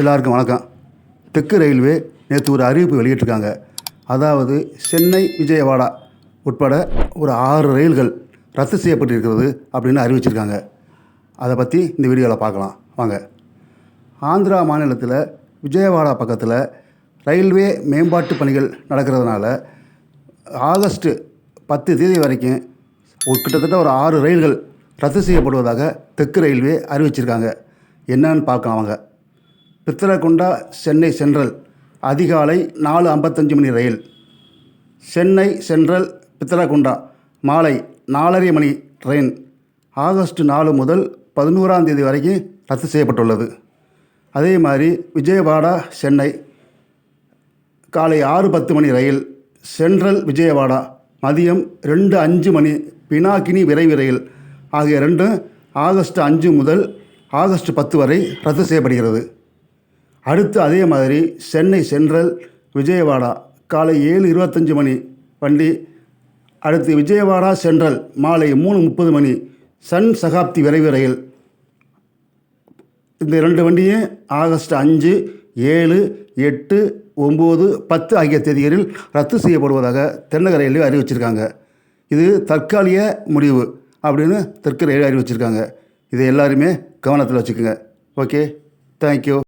எல்லாருக்கும் வணக்கம். தெற்கு ரயில்வே நேற்று ஒரு அறிவிப்பு வெளியிட்டிருக்காங்க. அதாவது சென்னை விஜயவாடா உட்பட ஒரு ஆறு ரயில்கள் ரத்து செய்யப்பட்டிருக்கிறது அப்படின்னு அறிவிச்சிருக்காங்க. அதை பற்றி இந்த வீடியோவில் பார்க்கலாம். வாங்க. ஆந்திரா மாநிலத்தில் விஜயவாடா பக்கத்தில் ரயில்வே மேம்பாட்டு பணிகள் நடக்கிறதுனால ஆகஸ்ட்டு பத்து தேதி வரைக்கும் ஒரு கிட்டத்தட்ட ஒரு ஆறு ரயில்கள் ரத்து செய்யப்படுவதாக தெற்கு ரயில்வே அறிவிச்சிருக்காங்க. என்னன்னு பார்க்கலாம் அவங்க பித்தரகுண்டா சென்னை சென்ட்ரல் அதிகாலை நாலு ஐம்பத்தஞ்சு மணி ரயில். சென்னை சென்ட்ரல் பித்ரகுண்டா மாலை நாலரை மணி ட்ரெயின். ஆகஸ்ட் நாலு முதல் பதினோராம் தேதி வரைக்கும் ரத்து செய்யப்பட்டுள்ளது. அதே மாதிரி விஜயவாடா சென்னை காலை ஆறு பத்து மணி ரயில். சென்ட்ரல் விஜயவாடா மதியம் ரெண்டு அஞ்சு மணி பினாகினி விரைவு ரயில் ஆகிய ரெண்டும் ஆகஸ்ட் அஞ்சு முதல் ஆகஸ்ட் பத்து வரை ரத்து செய்யப்படுகிறது. அடுத்து அதே மாதிரி சென்னை சென்ட்ரல் விஜயவாடா காலை ஏழு இருபத்தஞ்சி மணி வண்டி அடுத்து விஜயவாடா சென்ட்ரல் மாலை மூணு முப்பது மணி சன் சகாப்தி விரைவு ரயில். இந்த ரெண்டு வண்டியும் ஆகஸ்ட் அஞ்சு ஏழு எட்டு ஒம்பது பத்து ஆகிய தேதிகளில் ரத்து செய்யப்படுவதாக தென்னக ரயில்வே அறிவிச்சிருக்காங்க. இது தற்காலிக முடிவு அப்படின்னு தெற்கு ரயில்வே அறிவிச்சிருக்காங்க. இதை எல்லாருமே கவனத்தில் வச்சுக்கோங்க. Okay thank you